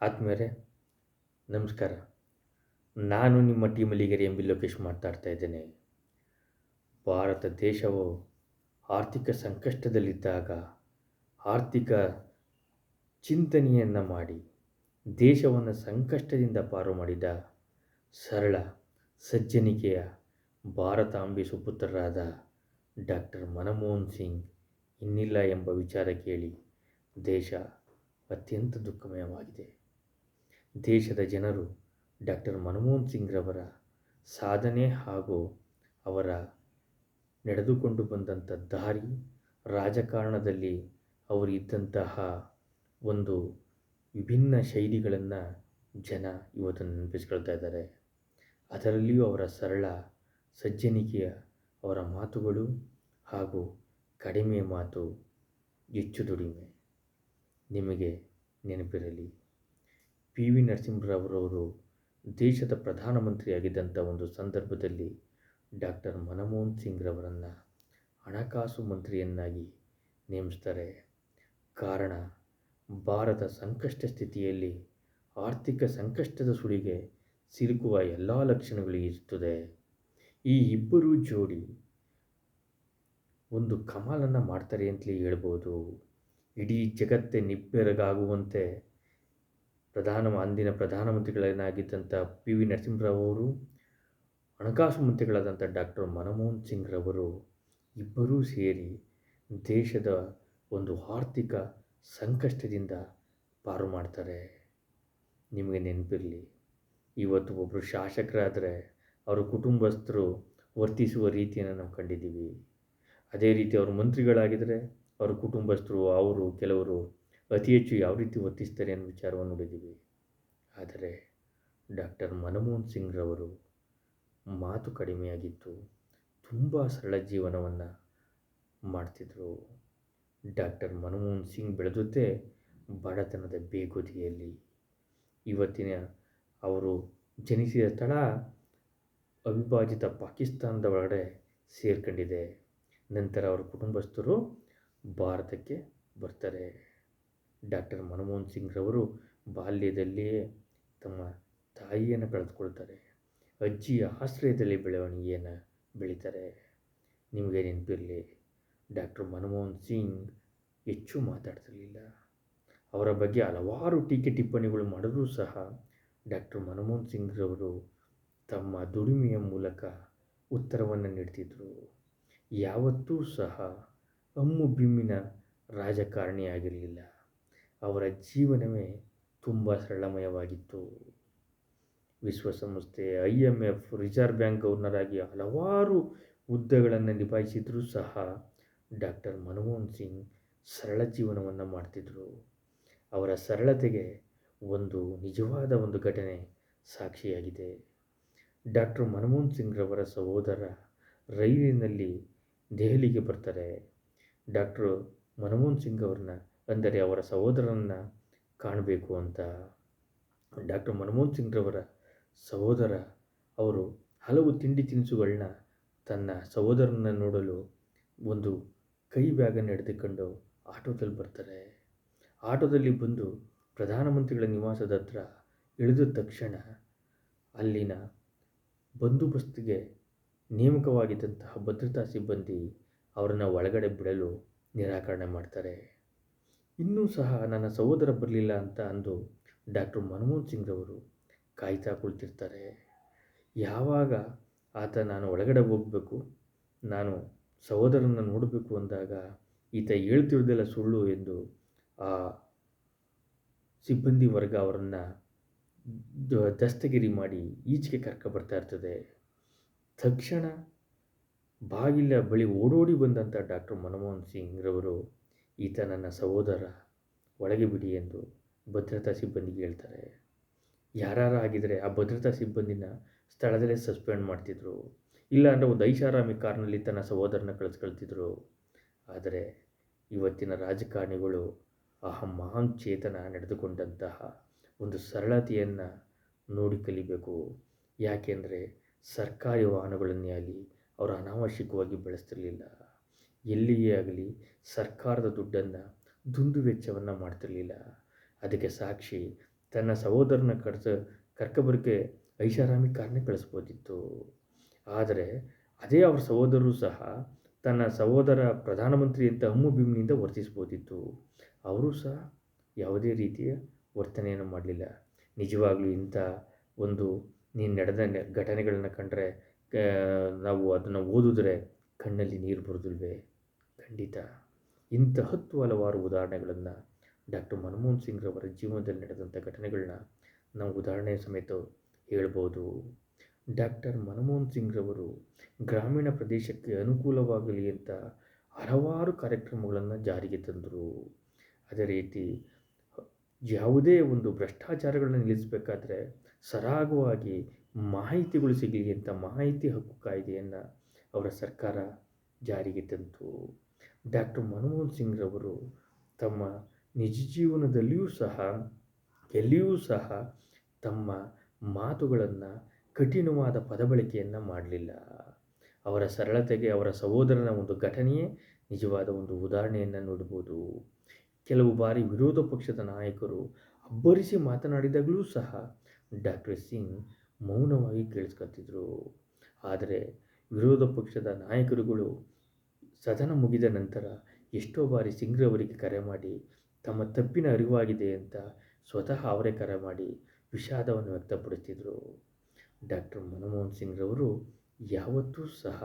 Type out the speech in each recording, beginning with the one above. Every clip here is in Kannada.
ಆದಮೇಲೆ ನಮಸ್ಕಾರ. ನಾನು ನಿಮ್ಮ ಟೀಮಲ್ಲಿಗೆರೆ ಎಂ ಬಿ ಲೋಕೇಶ್ ಮಾತಾಡ್ತಾ ಇದ್ದೇನೆ. ಭಾರತ ದೇಶವು ಆರ್ಥಿಕ ಸಂಕಷ್ಟದಲ್ಲಿದ್ದಾಗ ಆರ್ಥಿಕ ಚಿಂತನೆಯನ್ನು ಮಾಡಿ, ದೇಶವನ್ನು ಸಂಕಷ್ಟದಿಂದ ಪಾರು ಮಾಡಿದ ಸರಳ, ಸಜ್ಜನಿಕೆಯ ಭಾರತಾಂಬೆ ಸುಪುತ್ರರಾದ ಡಾಕ್ಟರ್ ಮನಮೋಹನ್ ಸಿಂಗ್ ಇನ್ನಿಲ್ಲ ಎಂಬ ವಿಚಾರ ಕೇಳಿ ದೇಶ ಅತ್ಯಂತ ದುಃಖಮಯವಾಗಿದೆ. ದೇಶದ ಜನರು ಡಾಕ್ಟರ್ ಮನಮೋಹನ್ ಸಿಂಗ್ರವರ ಸಾಧನೆ ಹಾಗೂ ಅವರ ನಡೆದುಕೊಂಡು ಬಂದಂಥ ದಾರಿ ರಾಜಕಾರಣದಲ್ಲಿ ಅವರು ಇದ್ದಂತಹ ಒಂದು ವಿಭಿನ್ನ ಶೈಲಿಗಳನ್ನು ಜನ ಇವತ್ತು ನೆನಪಿಸ್ಕೊಳ್ತಾ ಇದ್ದಾರೆ. ಅದರಲ್ಲಿಯೂ ಅವರ ಸರಳ ಸಜ್ಜನಿಕೆಯ ಅವರ ಮಾತುಗಳು ಹಾಗೂ ಕಡಿಮೆ ಮಾತು ಹೆಚ್ಚು ದುಡಿಮೆ ನಿಮಗೆ ನೆನಪಿರಲಿ. ಪಿ ವಿ ನರಸಿಂಹರಾವ್ರವರು ದೇಶದ ಪ್ರಧಾನಮಂತ್ರಿಯಾಗಿದ್ದಂಥ ಒಂದು ಸಂದರ್ಭದಲ್ಲಿ ಡಾಕ್ಟರ್ ಮನಮೋಹನ್ ಸಿಂಗ್ರವರನ್ನು ಹಣಕಾಸು ಮಂತ್ರಿಯನ್ನಾಗಿ ನೇಮಿಸ್ತಾರೆ. ಕಾರಣ, ಭಾರತ ಸಂಕಷ್ಟ ಸ್ಥಿತಿಯಲ್ಲಿ ಆರ್ಥಿಕ ಸಂಕಷ್ಟದ ಸುಳಿಗೆ ಸಿಲುಕುವ ಎಲ್ಲ ಲಕ್ಷಣಗಳು ಇರುತ್ತದೆ. ಈ ಇಬ್ಬರು ಜೋಡಿ ಒಂದು ಕಮಾಲನ್ನು ಮಾಡ್ತಾರೆ ಅಂತಲೇ ಹೇಳ್ಬೋದು. ಇಡೀ ಜಗತ್ತೇ ನಿಬ್ಬೆರಗಾಗುವಂತೆ ಪ್ರಧಾನ ಅಂದಿನ ಪ್ರಧಾನಮಂತ್ರಿಗಳನ್ನಾಗಿದ್ದಂಥ ಪಿ ವಿ ನರಸಿಂಹರಾವ್ ಅವರು, ಹಣಕಾಸು ಮಂತ್ರಿಗಳಾದಂಥ ಡಾಕ್ಟರ್ ಮನಮೋಹನ್ ಸಿಂಗ್ ರವರು ಇಬ್ಬರೂ ಸೇರಿ ದೇಶದ ಒಂದು ಆರ್ಥಿಕ ಸಂಕಷ್ಟದಿಂದ ಪಾರು ಮಾಡ್ತಾರೆ. ನಿಮಗೆ ನೆನಪಿರಲಿ, ಇವತ್ತು ಒಬ್ಬರು ಶಾಸಕರಾದರೆ ಅವರ ಕುಟುಂಬಸ್ಥರು ವರ್ತಿಸುವ ರೀತಿಯನ್ನು ನಾವು ಕಂಡಿದ್ದೀವಿ. ಅದೇ ರೀತಿ ಅವರು ಮಂತ್ರಿಗಳಾಗಿದ್ದರೆ ಅವರ ಕುಟುಂಬಸ್ಥರು, ಅವರು, ಕೆಲವರು ಅತಿ ಹೆಚ್ಚು ಯಾವ ರೀತಿ ವರ್ತಿಸ್ತಾರೆ ಅನ್ನೋ ವಿಚಾರವನ್ನು ನೋಡಿದ್ದೀವಿ. ಆದರೆ ಡಾಕ್ಟರ್ ಮನಮೋಹನ್ ಸಿಂಗ್ರವರು ಮಾತು ಕಡಿಮೆಯಾಗಿತ್ತು ತುಂಬ ಸರಳ ಜೀವನವನ್ನು ಮಾಡ್ತಿದ್ದರು ಡಾಕ್ಟರ್ ಮನಮೋಹನ್ ಸಿಂಗ್ ಬೆಳೆದದ್ದೇ ಬಡತನದ ಬೇಗುದಿಯಲ್ಲಿ. ಇವತ್ತಿನ ಅವರು ಜನಿಸಿದ ಸ್ಥಳ ಅವಿಭಾಜಿತ ಪಾಕಿಸ್ತಾನದ ಒಳಗಡೆ ಸೇರ್ಕೊಂಡಿದೆ. ನಂತರ ಅವರ ಕುಟುಂಬಸ್ಥರು ಭಾರತಕ್ಕೆ ಬರ್ತಾರೆ. ಡಾಕ್ಟರ್ ಮನಮೋಹನ್ ಸಿಂಗ್ರವರು ಬಾಲ್ಯದಲ್ಲಿಯೇ ತಮ್ಮ ತಾಯಿಯನ್ನು ಕಳೆದುಕೊಳ್ತಾರೆ. ಅಜ್ಜಿಯ ಆಶ್ರಯದಲ್ಲಿ ಬೆಳವಣಿಗೆಯನ್ನು ಬೆಳೀತಾರೆ. ನಿಮಗೆ ನೆನಪಿರಲಿ, ಡಾಕ್ಟರ್ ಮನಮೋಹನ್ ಸಿಂಗ್ ಹೆಚ್ಚು ಮಾತಾಡ್ತಿರಲಿಲ್ಲ. ಅವರ ಬಗ್ಗೆ ಹಲವಾರು ಟೀಕೆ ಟಿಪ್ಪಣಿಗಳು ಮಾಡಿದ್ರೂ ಸಹ ಡಾಕ್ಟರ್ ಮನಮೋಹನ್ ಸಿಂಗ್ರವರು ತಮ್ಮ ದುಡಿಮೆಯ ಮೂಲಕ ಉತ್ತರವನ್ನು ನೀಡ್ತಿದ್ದರು ಯಾವತ್ತೂ ಸಹ ಅಮ್ಮು ಬಿಮ್ಮಿನ ರಾಜಕಾರಣಿಯಾಗಿರಲಿಲ್ಲ. ಅವರ ಜೀವನವೇ ತುಂಬ ಸರಳಮಯವಾಗಿತ್ತು. ವಿಶ್ವಸಂಸ್ಥೆ, I M F, reserve bank ಗವರ್ನರಾಗಿ ಹಲವಾರು ಹುದ್ದೆಗಳನ್ನು ನಿಭಾಯಿಸಿದರೂ ಸಹ ಡಾಕ್ಟರ್ ಮನಮೋಹನ್ ಸಿಂಗ್ ಸರಳ ಜೀವನವನ್ನು ಮಾಡ್ತಿದ್ದರು ಅವರ ಸರಳತೆಗೆ ಒಂದು ನಿಜವಾದ ಒಂದು ಘಟನೆ ಸಾಕ್ಷಿಯಾಗಿದೆ. ಡಾಕ್ಟರ್ ಮನಮೋಹನ್ ಸಿಂಗ್ರವರ ಸಹೋದರ ರೈಲಿನಲ್ಲಿ ದೆಹಲಿಗೆ ಬರ್ತಾರೆ. ಡಾಕ್ಟ್ರು ಮನಮೋಹನ್ ಸಿಂಗ್ ಅವ್ರನ್ನ ಅಂದರೆ ಅವರ ಸಹೋದರನನ್ನು ಕಾಣಬೇಕು ಅಂತ ಡಾಕ್ಟರ್ ಮನಮೋಹನ್ ಸಿಂಗ್ರವರ ಸಹೋದರ ಅವರು ಹಲವು ತಿಂಡಿ ತಿನಿಸುಗಳನ್ನ ತನ್ನ ಸಹೋದರನ ನೋಡಲು ಒಂದು ಕೈ ಬ್ಯಾಗನ್ನು ಹಿಡಿದುಕೊಂಡು ಆಟೋದಲ್ಲಿ ಬರ್ತಾರೆ. ಆಟೋದಲ್ಲಿ ಬಂದು ಪ್ರಧಾನಮಂತ್ರಿಗಳ ನಿವಾಸದ ಹತ್ರ ಇಳಿದ ತಕ್ಷಣ ಅಲ್ಲಿನ ಬಂದೋಬಸ್ತಿಗೆ ನೇಮಕವಾಗಿದ್ದಂತಹ ಭದ್ರತಾ ಸಿಬ್ಬಂದಿ ಅವರನ್ನು ಒಳಗಡೆ ಬಿಡಲು ನಿರಾಕರಣೆ ಮಾಡ್ತಾರೆ. ಇನ್ನೂ ಸಹ ನನ್ನ ಸಹೋದರ ಬರಲಿಲ್ಲ ಅಂತ ಅಂದು ಡಾಕ್ಟರ್ ಮನಮೋಹನ್ ಸಿಂಗ್ರವರು ಕಾಯ್ತಾ ಕುಳಿತಿರ್ತಾರೆ. ಯಾವಾಗ ಆತ ನಾನು ಒಳಗಡೆ ಹೋಗಬೇಕು, ನಾನು ಸಹೋದರನ ನೋಡಬೇಕು ಅಂದಾಗ ಈತ ಹೇಳ್ತಿರೋದೆಲ್ಲ ಸುಳ್ಳು ಎಂದು ಆ ಸಿಬ್ಬಂದಿ ವರ್ಗ ಅವರನ್ನು ದಸ್ತಗಿರಿ ಮಾಡಿ ಈಚೆಗೆ ಕರ್ಕ ಬರ್ತಾ ಇರ್ತದೆ. ತಕ್ಷಣ ಬಾಗಿಲ ಬಳಿ ಓಡೋಡಿ ಬಂದಂಥ ಡಾಕ್ಟರ್ ಮನಮೋಹನ್ ಸಿಂಗ್ರವರು ಈತ ನನ್ನ ಸಹೋದರ, ಒಳಗೆ ಬಿಡಿ ಎಂದು ಭದ್ರತಾ ಸಿಬ್ಬಂದಿಗೆ ಹೇಳ್ತಾರೆ. ಯಾರು ಆಗಿದ್ದರೆ ಆ ಭದ್ರತಾ ಸಿಬ್ಬಂದಿನ ಸ್ಥಳದಲ್ಲೇ ಸಸ್ಪೆಂಡ್ ಮಾಡ್ತಿದ್ರು. ಇಲ್ಲ ಅಂದರೆ ಒಂದು ಐಷಾರಾಮಿ ಕಾರ್ನಲ್ಲಿ ತನ್ನ ಸಹೋದರನ ಕಳಿಸ್ಕೊಳ್ತಿದ್ರು. ಆದರೆ ಇವತ್ತಿನ ರಾಜಕಾರಣಿಗಳು ಆ ಮಹಾನ್ ಚೇತನ ನಡೆದುಕೊಂಡಂತಹ ಒಂದು ಸರಳತೆಯನ್ನು ನೋಡಿ ಕಲಿಬೇಕು. ಯಾಕೆಂದರೆ ಸರ್ಕಾರಿ ವಾಹನಗಳನ್ನೇ ಆಗಲಿ ಅವರು ಅನಾವಶ್ಯಕವಾಗಿ ಬಳಸ್ತಿರಲಿಲ್ಲ. ಎಲ್ಲಿಯೇ ಆಗಲಿ ಸರ್ಕಾರದ ದುಡ್ಡನ್ನು ದುಂದು ವೆಚ್ಚವನ್ನು ಮಾಡ್ತಿರಲಿಲ್ಲ. ಅದಕ್ಕೆ ಸಾಕ್ಷಿ ತನ್ನ ಸಹೋದರನ ಕರ್ಸ ಕರ್ಕಬರಕ್ಕೆ ಐಷಾರಾಮಿ ಕಾರನ್ನೇ ಕಳಿಸ್ಬೋದಿತ್ತು. ಆದರೆ ಅದೇ ಅವರ ಸಹೋದರರು ಸಹ ತನ್ನ ಸಹೋದರ ಪ್ರಧಾನಮಂತ್ರಿ ಅಂತ ಹಮ್ಮು ಬಿಮ್ಮಿನಿಂದ ವರ್ತಿಸ್ಬೋದಿತ್ತು. ಅವರು ಸಹ ಯಾವುದೇ ರೀತಿಯ ವರ್ತನೆಯನ್ನು ಮಾಡಲಿಲ್ಲ. ನಿಜವಾಗ್ಲೂ ಇಂಥ ಒಂದು ನೀನು ನಡೆದ ಘಟನೆಗಳನ್ನ ಕಂಡ್ರೆ ನಾವು ಅದನ್ನು ಓದಿದ್ರೆ ಕಣ್ಣಲ್ಲಿ ನೀರು ಬರೋದಿಲ್ವೇ? ಖಂಡಿತ. ಇಂತಹತ್ತು ಹಲವಾರು ಉದಾಹರಣೆಗಳನ್ನು ಡಾಕ್ಟರ್ ಮನಮೋಹನ್ ಸಿಂಗ್ರವರ ಜೀವನದಲ್ಲಿ ನಡೆದಂಥ ಘಟನೆಗಳನ್ನ ನಾವು ಉದಾಹರಣೆ ಸಮೇತ ಹೇಳ್ಬೋದು. ಡಾಕ್ಟರ್ ಮನಮೋಹನ್ ಸಿಂಗ್ರವರು ಗ್ರಾಮೀಣ ಪ್ರದೇಶಕ್ಕೆ ಅನುಕೂಲವಾಗಲಿ ಅಂತ ಹಲವಾರು ಕಾರ್ಯಕ್ರಮಗಳನ್ನು ಜಾರಿಗೆ ತಂದರು. ಅದೇ ರೀತಿ ಯಾವುದೇ ಒಂದು ಭ್ರಷ್ಟಾಚಾರಗಳನ್ನು ನಿಲ್ಲಿಸಬೇಕಾದ್ರೆ ಸರಾಗವಾಗಿ ಮಾಹಿತಿಗಳು ಸಿಗಲಿ ಅಂತ ಮಾಹಿತಿ ಹಕ್ಕು ಕಾಯ್ದೆಯನ್ನು ಅವರ ಸರ್ಕಾರ ಜಾರಿಗೆ ತಂತು. ಡಾಕ್ಟರ್ ಮನಮೋಹನ್ ಸಿಂಗ್ರವರು ತಮ್ಮ ನಿಜ ಜೀವನದಲ್ಲಿಯೂ ಸಹ, ಎಲ್ಲಿಯೂ ಸಹ ತಮ್ಮ ಮಾತುಗಳನ್ನು ಕಠಿಣವಾದ ಪದಬಳಕೆಯನ್ನು ಮಾಡಲಿಲ್ಲ. ಅವರ ಸರಳತೆಗೆ, ಅವರ ಸಹೋದರನ ಒಂದು ಘಟನೆಯೇ ನಿಜವಾದ ಒಂದು ಉದಾಹರಣೆಯನ್ನು ನೋಡ್ಬೋದು. ಕೆಲವು ಬಾರಿ ವಿರೋಧ ಪಕ್ಷದ ನಾಯಕರು ಅಬ್ಬರಿಸಿ ಮಾತನಾಡಿದಾಗಲೂ ಸಹ ಡಾಕ್ಟರ್ ಸಿಂಗ್ ಮೌನವಾಗಿ ಕೇಳಿಸ್ಕೊತಿದ್ರು ಆದರೆ ವಿರೋಧ ಪಕ್ಷದ ನಾಯಕರುಗಳು ಸದನ ಮುಗಿದ ನಂತರ ಎಷ್ಟೋ ಬಾರಿ ಸಿಂಗ್ರವರಿಗೆ ಕರೆ ಮಾಡಿ, ತಮ್ಮ ತಪ್ಪಿನ ಅರಿವಾಗಿದೆ ಅಂತ ಸ್ವತಃ ಅವರೇ ಕರೆ ಮಾಡಿ ವಿಷಾದವನ್ನು ವ್ಯಕ್ತಪಡಿಸ್ತಿದ್ರು. ಡಾಕ್ಟರ್ ಮನಮೋಹನ್ ಸಿಂಗ್ರವರು ಯಾವತ್ತೂ ಸಹ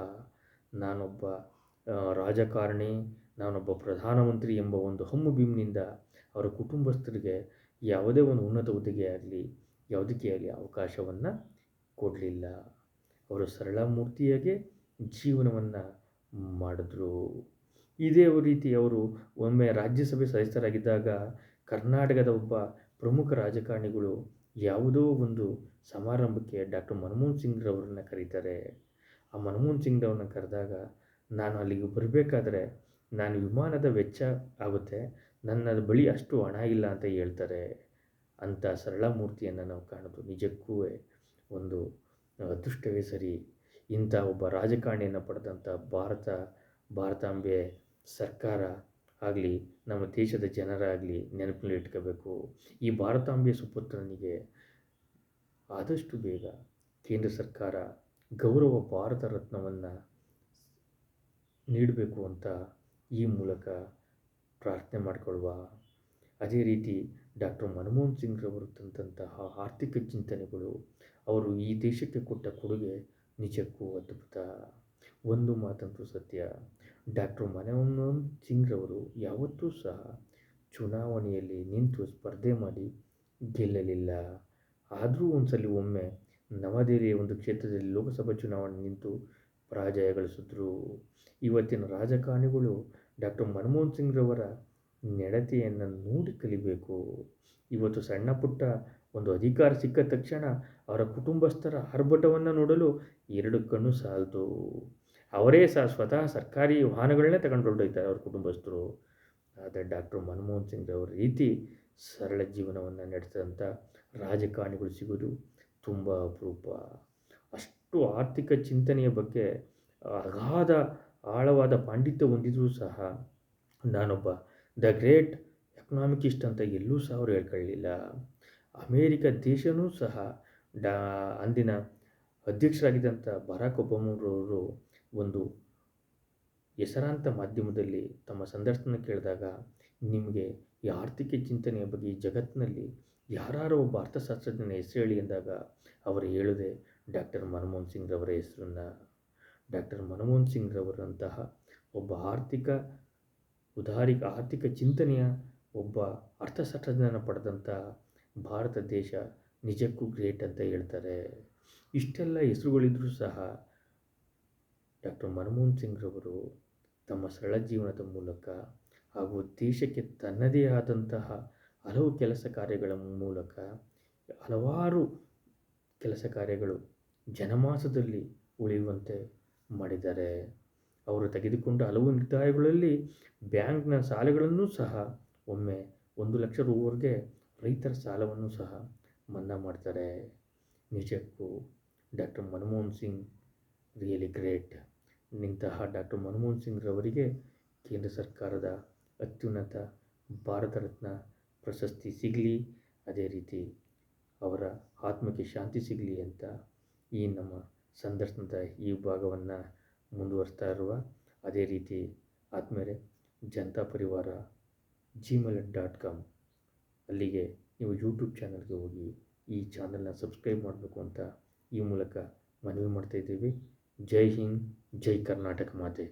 ನಾನೊಬ್ಬ ರಾಜಕಾರಣಿ, ನಾನೊಬ್ಬ ಪ್ರಧಾನಮಂತ್ರಿ ಎಂಬ ಒಂದು ಹಮ್ಮು ಬಿಮ್ಮಿನಿಂದ ಅವರ ಕುಟುಂಬಸ್ಥರಿಗೆ ಯಾವುದೇ ಒಂದು ಉನ್ನತ ಹುದ್ದೆಗೆ ಆಗಲಿ, ಯಾವುದಕ್ಕೆ ಆಗಲಿ ಅವಕಾಶವನ್ನು ಕೊಡಲಿಲ್ಲ. ಅವರು ಸರಳ ಮೂರ್ತಿಯಾಗೆ ಜೀವನವನ್ನು ಮಾಡಿದ್ರು. ಇದೇ ರೀತಿ ಅವರು ಒಮ್ಮೆ ರಾಜ್ಯಸಭೆ ಸದಸ್ಯರಾಗಿದ್ದಾಗ ಕರ್ನಾಟಕದ ಒಬ್ಬ ಪ್ರಮುಖ ರಾಜಕಾರಣಿಗಳು ಯಾವುದೋ ಒಂದು ಸಮಾರಂಭಕ್ಕೆ ಡಾಕ್ಟರ್ ಮನಮೋಹನ್ ಸಿಂಗ್ರವ್ರನ್ನ ಕರೀತಾರೆ. ಆ ಮನಮೋಹನ್ ಸಿಂಗ್ರವ್ರನ್ನ ಕರೆದಾಗ ನಾನು ಅಲ್ಲಿಗೆ ಬರಬೇಕಾದ್ರೆ ನಾನು ವಿಮಾನದ ವೆಚ್ಚ ಆಗುತ್ತೆ, ನನ್ನ ಬಳಿ ಅಷ್ಟು ಹಣ ಇಲ್ಲ ಅಂತ ಹೇಳ್ತಾರೆ. ಅಂಥ ಸರಳ ಮೂರ್ತಿಯನ್ನು ನಾವು ಕಾಣೋದು ನಿಜಕ್ಕೂ ಒಂದು ಅದೃಷ್ಟವೇ ಸರಿ. ಇಂಥ ಒಬ್ಬ ರಾಜಕಾರಣಿಯನ್ನು ಪಡೆದಂಥ ಭಾರತ, ಭಾರತಾಂಬೆ ಸರ್ಕಾರ ಆಗಲಿ, ನಮ್ಮ ದೇಶದ ಜನರಾಗಲಿ ನೆನಪಿನಲ್ಲಿ ಇಟ್ಕೋಬೇಕು. ಈ ಭಾರತಾಂಬೆ ಸುಪುತ್ರನಿಗೆ ಆದಷ್ಟು ಬೇಗ ಕೇಂದ್ರ ಸರ್ಕಾರ ಗೌರವ ಭಾರತ ರತ್ನವನ್ನು ನೀಡಬೇಕು ಅಂತ ಈ ಮೂಲಕ ಪ್ರಾರ್ಥನೆ ಮಾಡಿಕೊಳ್ಳುವ. ಅದೇ ರೀತಿ ಡಾಕ್ಟರ್ ಮನಮೋಹನ್ ಸಿಂಗ್ರವರು ತಂದಂತಹ ಆರ್ಥಿಕ ಚಿಂತನೆಗಳು, ಅವರು ಈ ದೇಶಕ್ಕೆ ಕೊಟ್ಟ ಕೊಡುಗೆ ನಿಜಕ್ಕೂ ಅದ್ಭುತ. ಒಂದು ಮಾತಂತೂ ಸತ್ಯ. ಡಾಕ್ಟರ್ ಮನಮೋಹನ್ ಸಿಂಗ್ರವರು ಯಾವತ್ತೂ ಸಹ ಚುನಾವಣೆಯಲ್ಲಿ ನಿಂತು ಸ್ಪರ್ಧೆ ಮಾಡಿ ಗೆಲ್ಲಲಿಲ್ಲ. ಆದರೂ ಒಂದ್ಸಲಿ ಒಮ್ಮೆ ನವದೆಹಲಿಯ ಒಂದು ಕ್ಷೇತ್ರದಲ್ಲಿ ಲೋಕಸಭಾ ಚುನಾವಣೆ ನಿಂತು ಪರಾಜಯಗೊಳಿಸಿದ್ರು. ಇವತ್ತಿನ ರಾಜಕಾರಣಿಗಳು ಡಾಕ್ಟರ್ ಮನಮೋಹನ್ ಸಿಂಗ್ರವರ ನಡತೆಯನ್ನು ನೋಡಿ ಕಲಿಬೇಕು. ಇವತ್ತು ಸಣ್ಣ ಪುಟ್ಟ ಒಂದು ಅಧಿಕಾರ ಸಿಕ್ಕ ತಕ್ಷಣ ಅವರ ಕುಟುಂಬಸ್ಥರ ಆರ್ಭಟವನ್ನು ನೋಡಲು ಎರಡು ಕಣ್ಣು ಸಾಲದು. ಅವರೇ ಸಹ ಸ್ವತಃ ಸರ್ಕಾರಿ ವಾಹನಗಳನ್ನೇ ತಗೊಂಡು ಹೊರಟೋಗ್ತಾರೆ ಅವ್ರ ಕುಟುಂಬಸ್ಥರು. ಆದರೆ ಡಾಕ್ಟರ್ ಮನಮೋಹನ್ ಸಿಂಗ್ ಅವರ ರೀತಿ ಸರಳ ಜೀವನವನ್ನು ನಡೆಸಿದಂಥ ರಾಜಕಾರಣಿಗಳು ಸಿಗೋದು ತುಂಬ ಅಪರೂಪ. ಅಷ್ಟು ಆರ್ಥಿಕ ಚಿಂತನೆಯ ಬಗ್ಗೆ ಅಗಾಧ ಆಳವಾದ ಪಾಂಡಿತ್ಯ ಹೊಂದಿದ್ರೂ ಸಹ ನಾನೊಬ್ಬ ದ ಗ್ರೇಟ್ ಎಕನಾಮಿಕಿಸ್ಟ್ ಅಂತ ಎಲ್ಲೂ ಸಹ ಅವರು ಹೇಳ್ಕೊಳ್ಳಲಿಲ್ಲ ಅಮೇರಿಕ ದೇಶನೂ ಸಹ ಡಾ, ಅಂದಿನ ಅಧ್ಯಕ್ಷರಾಗಿದ್ದಂಥ ಬರಾಕ್ ಒಬಾಮರವರು ಒಂದು ಹೆಸರಾಂತ ಮಾಧ್ಯಮದಲ್ಲಿ ತಮ್ಮ ಸಂದರ್ಶನ ಕೇಳಿದಾಗ, ನಿಮಗೆ ಈ ಆರ್ಥಿಕ ಚಿಂತನೆಯ ಬಗ್ಗೆ ಈ ಜಗತ್ತಿನಲ್ಲಿ ಯಾರು ಒಬ್ಬ ಅರ್ಥಶಾಸ್ತ್ರಜ್ಞನ ಹೆಸರು ಹೇಳಿ ಎಂದಾಗ ಅವರು ಹೇಳದೆ ಡಾಕ್ಟರ್ ಮನಮೋಹನ್ ಸಿಂಗ್ರವರ ಹೆಸರನ್ನು. ಡಾಕ್ಟರ್ ಮನಮೋಹನ್ ಸಿಂಗ್ರವರಂತಹ ಒಬ್ಬ ಆರ್ಥಿಕ ಉದಾರಿ, ಆರ್ಥಿಕ ಚಿಂತನೆಯ ಒಬ್ಬ ಅರ್ಥಶಾಸ್ತ್ರಜ್ಞನ ಪಡೆದಂಥ ಭಾರತ ದೇಶ ನಿಜಕ್ಕೂ ಗ್ರೇಟ್ ಅಂತ ಹೇಳ್ತಾರೆ. ಇಷ್ಟೆಲ್ಲ ಹೆಸರುಗಳಿದ್ರೂ ಸಹ ಡಾಕ್ಟರ್ ಮನಮೋಹನ್ ಸಿಂಗ್ರವರು ತಮ್ಮ ಸರಳ ಜೀವನದ ಮೂಲಕ ಹಾಗೂ ದೇಶಕ್ಕೆ ತನ್ನದೇ ಆದಂತಹ ಹಲವು ಕೆಲಸ ಕಾರ್ಯಗಳ ಮೂಲಕ ಹಲವಾರು ಕೆಲಸ ಕಾರ್ಯಗಳು ಜನಮಾಸದಲ್ಲಿ ಉಳಿಯುವಂತೆ ಮಾಡಿದ್ದಾರೆ. ಅವರು ತೆಗೆದುಕೊಂಡ ಹಲವು ನಿರ್ಧಾರಗಳಲ್ಲಿ ಬ್ಯಾಂಕ್ನ ಸಾಲಗಳನ್ನು ಸಹ ಒಮ್ಮೆ ಒಂದು ಲಕ್ಷ ರೂವರೆಗೆ ರೈತರ ಸಾಲವನ್ನು ಸಹ ಮನ್ನಾ ಮಾಡ್ತಾರೆ. ನಿಜಕ್ಕೂ doctor Manmohan Singh really great ಇಂತಹ ಡಾಕ್ಟರ್ ಮನಮೋಹನ್ ಸಿಂಗ್ರವರಿಗೆ ಕೇಂದ್ರ ಸರ್ಕಾರದ ಅತ್ಯುನ್ನತ ಭಾರತ ರತ್ನ ಪ್ರಶಸ್ತಿ ಸಿಗಲಿ, ಅದೇ ರೀತಿ ಅವರ ಆತ್ಮಕ್ಕೆ ಶಾಂತಿ ಸಿಗಲಿ ಅಂತ ಈ ನಮ್ಮ ಸಂದರ್ಶನದ ಈ ಭಾಗವನ್ನು ಮುಂದುವರಿಸ್ತಾ ಇರುವ ಅದೇ ರೀತಿ ಆದಮೇಲೆ ಜನತಾ ಪರಿವಾರ ಜಿಮೇಲ್ ಡಾಟ್ ಕಾಮ್ ಅಲ್ಲಿಗೆ ನೀವು ಯೂಟ್ಯೂಬ್ ಚಾನಲ್ಗೆ ಹೋಗಿ ಈ ಚಾನಲ್ನ ಸಬ್ಸ್ಕ್ರೈಬ್ ಮಾಡಬೇಕು ಅಂತ ಈ ಮೂಲಕ ಮನವಿ ಮಾಡ್ತಾಯಿದ್ದೀವಿ ಜೈ ಹಿಂದ್ ಜೈ ಕರ್ನಾಟಕ ಮಾತೆ.